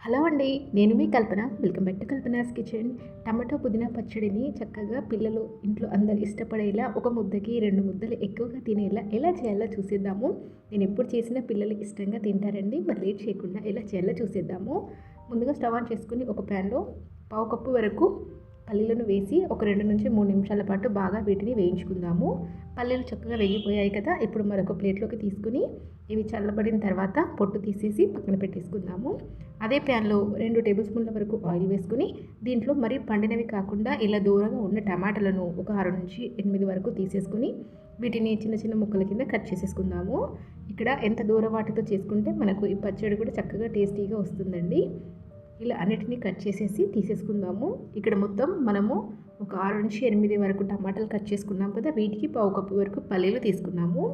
Hello అండి నేను మీ Kalpana. Welcome back to Kalpana's kitchen. Tomato పుదీనా పచ్చడిని చక్కగా పిల్లలు ఇంట్లో అందరు ఇష్టపడేలా ఒక ముద్దకి రెండు ముద్దలు ఎక్కువగా తినేలా ఎలా చేయాలో చూసేద్దాము. నేను ఎప్పుడు చేసినా పిల్లలు ఇష్టంగా తింటారండి. మరి లేట్ చేయకుండా ఎలా చేయాలో చూసేద్దాము. ముందుగా స్టవ్ ఆన్ చేసుకుని ఒక ప్యాన్లో పావు కప్పు వరకు పల్లీలను వేసి ఒక రెండు నుంచి మూడు నిమిషాల పాటు బాగా వీటిని వేయించుకుందాము. పల్లీలు చక్కగా వేగిపోయాయి కదా ఇప్పుడు మరొక ప్లేట్లోకి తీసుకుని ఇవి చల్లబడిన తర్వాత పొట్టు తీసేసి పక్కన పెట్టేసుకుందాము. అదే ప్యాన్లో రెండు టేబుల్ స్పూన్ల వరకు ఆయిల్ వేసుకుని దీంట్లో మరీ పండినవి కాకుండా ఇలా దూరంగా ఉన్న టమాటాలను ఒక ఆరు నుంచి ఎనిమిది వరకు తీసేసుకుని వీటిని చిన్న చిన్న ముక్కల కింద కట్ చేసేసుకుందాము. ఇక్కడ ఎంత దూర వాటితో చేసుకుంటే మనకు ఈ పచ్చడి కూడా చక్కగా టేస్టీగా వస్తుందండి. ఇలా అన్నిటినీ కట్ చేసేసి తీసేసుకుందాము. ఇక్కడ మొత్తం మనము ఒక ఆరు నుంచి ఎనిమిది వరకు టమాటాలు కట్ చేసుకున్నాం కదా వీటికి పావు కప్పు వరకు పల్లీలు తీసుకున్నాము.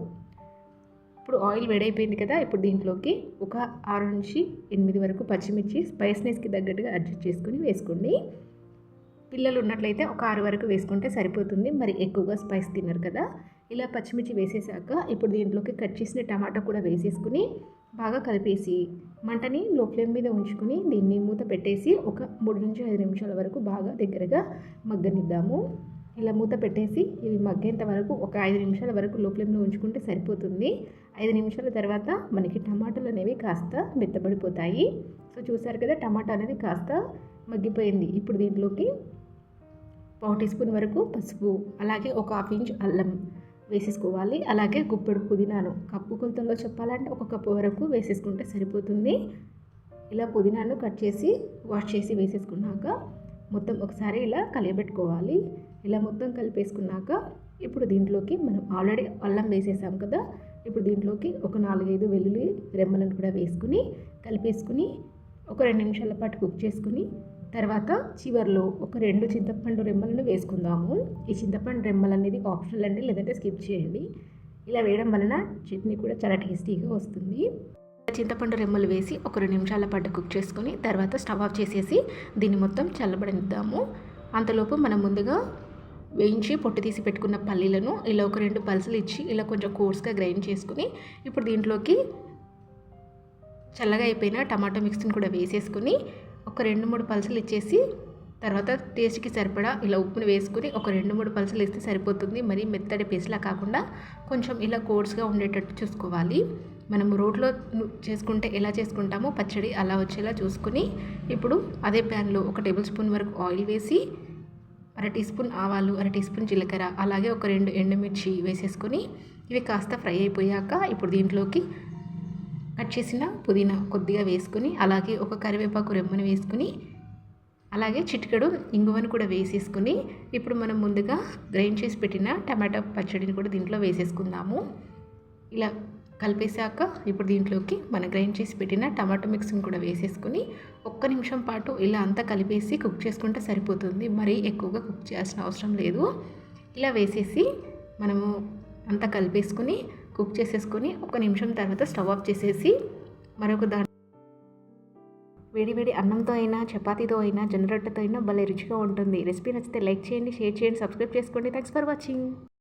ఇప్పుడు ఆయిల్ వేడైపోయింది కదా ఇప్పుడు దీంట్లోకి ఒక ఆరు నుంచి ఎనిమిది వరకు పచ్చిమిర్చి స్పైస్నెస్కి తగ్గట్టుగా అడ్జస్ట్ చేసుకుని వేసుకోండి. పిల్లలు ఉన్నట్లయితే ఒక ఆరు వరకు వేసుకుంటే సరిపోతుంది. మరి ఎక్కువగా స్పైస్ తిన్నారు కదా. ఇలా పచ్చిమిర్చి వేసేసాక ఇప్పుడు దీంట్లోకి కట్ చేసిన టమాటా కూడా వేసేసుకుని బాగా కలిపేసి మంటని లో ఫ్లేమ్ మీద ఉంచుకొని దీన్ని మూత పెట్టేసి ఒక మూడు నుంచి ఐదు నిమిషాల వరకు బాగా దగ్గరగా మగ్గనిద్దాము. ఇలా మూత పెట్టేసి ఇవి మగ్గేంత వరకు ఒక ఐదు నిమిషాల వరకు లో ఫ్లేమ్లో ఉంచుకుంటే సరిపోతుంది. ఐదు నిమిషాల తర్వాత మనకి టమాటాలు అనేవి కాస్త మెత్తబడిపోతాయి. సో చూసారు కదా టమాటా అనేది కాస్త మగ్గిపోయింది. ఇప్పుడు దీంట్లోకి పావు టీ స్పూన్ వరకు పసుపు అలాగే ఒక హాఫ్ ఇంచ్ అల్లం వేసేసుకోవాలి. అలాగే గుప్పెడు పుదీనాను కప్పు కొలతల్లో చెప్పాలంటే ఒక కప్పు వరకు వేసేసుకుంటే సరిపోతుంది. ఇలా పుదీనాను కట్ చేసి వాష్ చేసి వేసేసుకున్నాక మొత్తం ఒకసారి ఇలా కలియబెట్టుకోవాలి. ఇలా మొత్తం కలిపేసుకున్నాక ఇప్పుడు దీంట్లోకి మనం ఆల్రెడీ అల్లం వేసేసాం కదా ఇప్పుడు దీంట్లోకి ఒక నాలుగైదు వెల్లుల్లి రెమ్మలను కూడా వేసుకుని కలిపేసుకుని ఒక రెండు నిమిషాల పాటు కుక్ చేసుకుని తర్వాత చివరిలో ఒక రెండు చింతపండు రెమ్మలను వేసుకుందాము. ఈ చింతపండు రెమ్మలు అనేది ఆప్షనల్ అండి లేదంటే స్కిప్ చేయండి. ఇలా వేయడం వలన చట్నీ కూడా చాలా టేస్టీగా వస్తుంది. చింతపండు రెమ్మలు వేసి ఒక రెండు నిమిషాల పాటు కుక్ చేసుకొని తర్వాత స్టవ్ ఆఫ్ చేసేసి దీన్ని మొత్తం చల్లబడనిద్దాము. అంతలోపు మనం ముందుగా వేయించి పొట్టు తీసి పెట్టుకున్న పల్లీలను ఇలా ఒక రెండు పల్సలు ఇచ్చి ఇలా కొంచెం కోర్స్గా గ్రైండ్ చేసుకుని ఇప్పుడు దీంట్లోకి చల్లగా అయిపోయిన టమాటో మిక్స్ని కూడా వేసేసుకుని ఒక రెండు మూడు పల్సులు ఇచ్చేసి తర్వాత టేస్ట్కి సరిపడా ఇలా ఉప్పుని వేసుకుని ఒక రెండు మూడు పల్సులు ఇస్తే సరిపోతుంది. మరి మెత్తడి పేస్ట్లా కాకుండా కొంచెం ఇలా కోర్స్గా ఉండేటట్టు చూసుకోవాలి. మనం రోట్లో చేసుకుంటే ఎలా చేసుకుంటామో పచ్చడి అలా వచ్చేలా చూసుకుని ఇప్పుడు అదే ప్యాన్లో ఒక టేబుల్ స్పూన్ వరకు ఆయిల్ వేసి అర టీ స్పూన్ ఆవాలు అర టీ స్పూన్ జీలకర్ర అలాగే ఒక రెండు ఎండుమిర్చి వేసేసుకొని ఇవి కాస్త ఫ్రై అయిపోయాక ఇప్పుడు దీంట్లోకి కట్ చేసిన పుదీనా కొద్దిగా వేసుకుని అలాగే ఒక కరివేపాకు రెమ్మని వేసుకుని అలాగే చిటికెడు ఇంగువను కూడా వేసేసుకుని ఇప్పుడు మనం ముందుగా గ్రైండ్ చేసి పెట్టిన టమాటా పచ్చడిని కూడా దీంట్లో వేసేసుకుందాము. ఇలా కలిపేశాక ఇప్పుడు దీంట్లోకి మనం గ్రైండ్ చేసి పెట్టిన టమాటో మిక్స్ని కూడా వేసేసుకుని ఒక్క నిమిషం పాటు ఇలా అంతా కలిపేసి కుక్ చేసుకుంటే సరిపోతుంది. మరీ ఎక్కువగా కుక్ చేయాల్సిన అవసరం లేదు. ఇలా వేసేసి మనము అంతా కలిపేసుకుని కుక్ చేసేసుకొని ఒక నిమిషం తర్వాత స్టవ్ ఆఫ్ చేసేసి మరొక దాని వేడివేడి అన్నంతో అయినా చపాతీతో అయినా జొన్న రొట్టెతో అయినా భలే రుచిగా ఉంటుంది. రెసిపీ నచ్చితే లైక్ చేయండి షేర్ చేయండి సబ్స్క్రైబ్ చేసుకోండి. Thanks for watching